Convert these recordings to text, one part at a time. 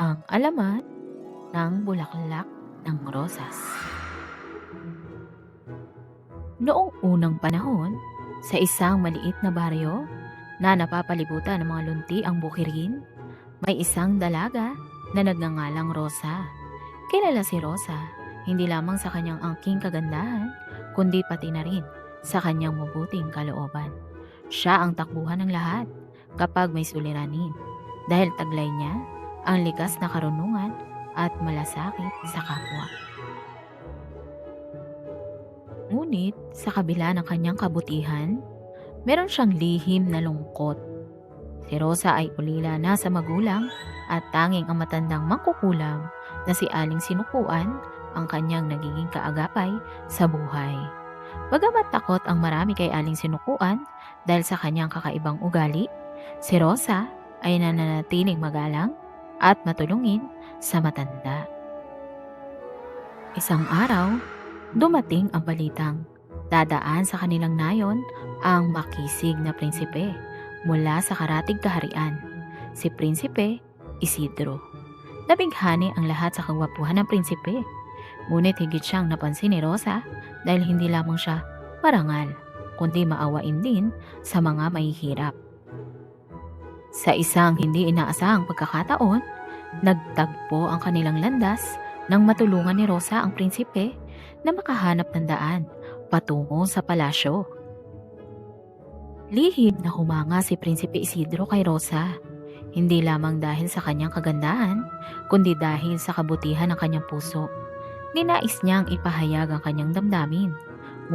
Ang alamat ng bulaklak ng rosas. Noong unang panahon, sa isang maliit na baryo na napapalibutan ng mga lunti ang bukirin, may isang dalaga na nagngangalang Rosa. Kilala si Rosa hindi lamang sa kanyang angking kagandahan, kundi pati na rin sa kanyang mabuting kalooban. Siya ang takbuhan ng lahat kapag may suliranin dahil taglay niya ang likas na karunungan at malasakit sa kapwa. Ngunit sa kabila ng kanyang kabutihan, meron siyang lihim na lungkot. Si Rosa ay ulila na sa magulang at tanging ang matandang mangkukulam na si Aling Sinukuan ang kanyang nagiging kaagapay sa buhay. Bagamat takot ang marami kay Aling Sinukuan dahil sa kanyang kakaibang ugali, si Rosa ay nananatiling magalang at matulungin sa matanda. Isang araw, dumating ang balitang dadaan sa kanilang nayon ang makisig na prinsipe mula sa karatig kaharian, si Prinsipe Isidro. Nabighani ang lahat sa kagwapuhan ng prinsipe, ngunit higit siyang napansin ni Rosa dahil hindi lamang siya marangal, kundi maawain din sa mga mahihirap. Sa isang hindi inaasahang pagkakataon, nagtagpo ang kanilang landas nang matulungan ni Rosa ang prinsipe na makahanap ng daan patungo sa palasyo. Lihim na humanga si Prinsipe Isidro kay Rosa, hindi lamang dahil sa kanyang kagandahan, kundi dahil sa kabutihan ng kanyang puso. Ninais niyang ipahayag ang kanyang damdamin,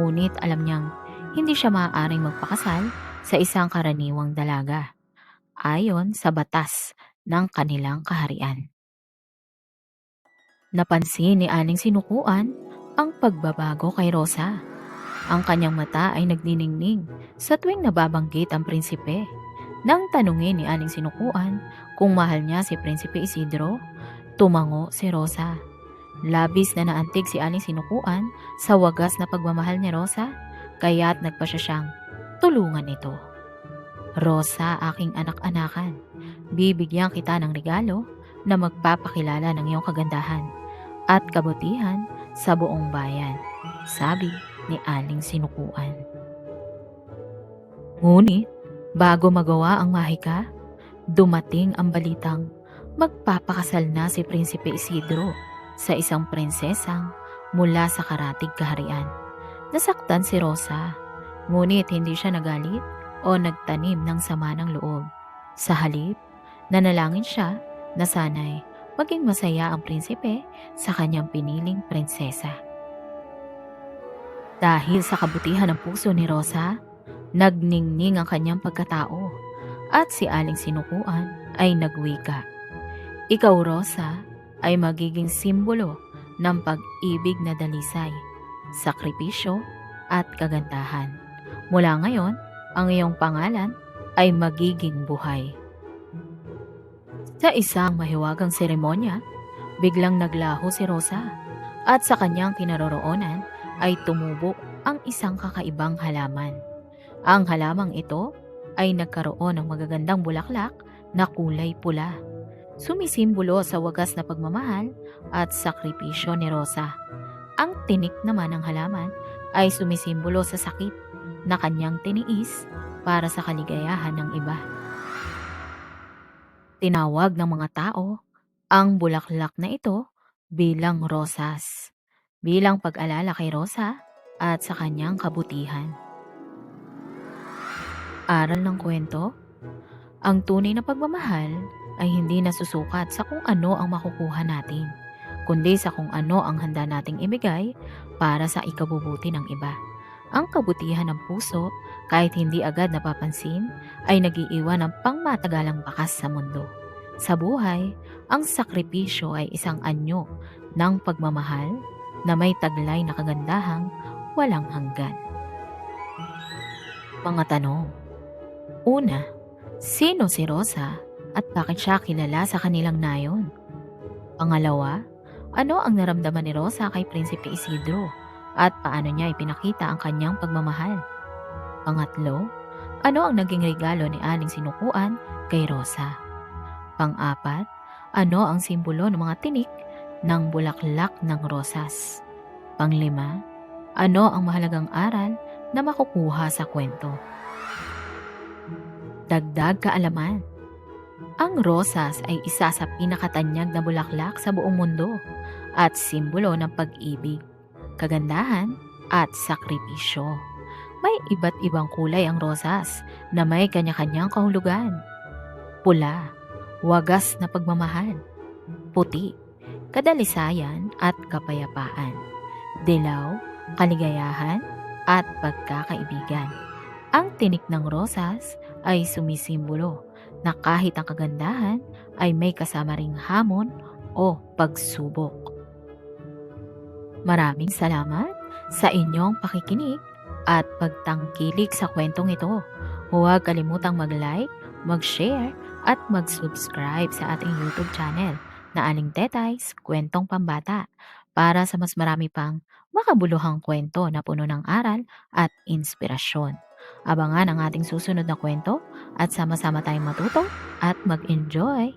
ngunit alam niyang hindi siya maaaring magpakasal sa isang karaniwang dalaga, ayon sa batas ng kanilang kaharian. Napansin ni Aling Sinukuan ang pagbabago kay Rosa. Ang kanyang mata ay nagniningning sa tuwing nababanggit ang prinsipe. Nang tanungin ni Aling Sinukuan kung mahal niya si Prinsipe Isidro, tumango si Rosa. Labis na naantig si Aling Sinukuan sa wagas na pagmamahal ni Rosa, kaya't nagpa siya siyang tulungan ito. Rosa, aking anak-anakan, bibigyan kita ng regalo na magpapakilala ng iyong kagandahan at kabutihan sa buong bayan, sabi ni Aling Sinukuan. Ngunit, bago magawa ang mahika, dumating ang balitang magpapakasal na si Prinsipe Isidro sa isang prinsesang mula sa karatig kaharian. Nasaktan si Rosa, ngunit hindi siya nagalit o nagtanim ng sama ng loob. Sa halip, nanalangin siya na sanay maging masaya ang prinsipe sa kanyang piniling prinsesa. Dahil sa kabutihan ng puso ni Rosa, nagningning ang kanyang pagkatao at si Aling Sinukuan ay nagwika. Ikaw, Rosa, ay magiging simbolo ng pag-ibig na dalisay, sakripisyo at kagandahan. Mula ngayon, ang iyong pangalan ay magiging buhay. Sa isang mahiwagang seremonya, biglang naglaho si Rosa at sa kanyang kinaroroonan ay tumubo ang isang kakaibang halaman. Ang halamang ito ay nagkaroon ng magagandang bulaklak na kulay pula. Sumisimbolo sa wagas na pagmamahal at sakripisyo ni Rosa. Ang tinik naman ng halaman ay sumisimbolo sa sakit na kanyang tiniis para sa kaligayahan ng iba. Tinawag ng mga tao ang bulaklak na ito bilang rosas, bilang pag-alala kay Rosa at sa kanyang kabutihan. Aral ng kwento, ang tunay na pagmamahal ay hindi nasusukat sa kung ano ang makukuha natin, kundi sa kung ano ang handa nating ibigay para sa ikabubuti ng iba. Ang kabutihan ng puso, kahit hindi agad napapansin, ay nagiiwan ng pangmatagalang bakas sa mundo. Sa buhay, ang sakripisyo ay isang anyo ng pagmamahal na may taglay na kagandahang walang hanggan. Mga tanong Una, sino si Rosa at bakit siya kilala sa kanilang nayon? Pangalawa, ano ang naramdaman ni Rosa kay Prinsipe Isidro at paano niya ipinakita ang kanyang pagmamahal? Pangatlo, ano ang naging regalo ni Aling Sinukuan kay Rosa? Pang-apat, Ano ang simbolo ng mga tinik ng bulaklak ng rosas? Panglima, ano ang mahalagang aral na makukuha sa kwento? Dagdag kaalaman. Ang rosas ay isa sa pinakatanyag na bulaklak sa buong mundo at simbolo ng pag-ibig, kagandahan at sakripisyo. May iba't ibang kulay ang rosas na may kanya-kanyang kahulugan. Pula, wagas na pagmamahal. Puti, kadalisayan at kapayapaan. Dilaw, kaligayahan at pagkakaibigan. Ang tinik ng rosas ay sumisimbolo na kahit ang kagandahan ay may kasama ring hamon o pagsubok. Maraming salamat sa inyong pakikinig at pagtangkilik sa kwentong ito. Huwag kalimutang mag-like, mag-share at mag-subscribe sa ating YouTube channel na Aling Tetays Kwentong Pambata para sa mas marami pang makabuluhang kwento na puno ng aral at inspirasyon. Abangan ang ating susunod na kwento at sama-sama tayong matuto at mag-enjoy.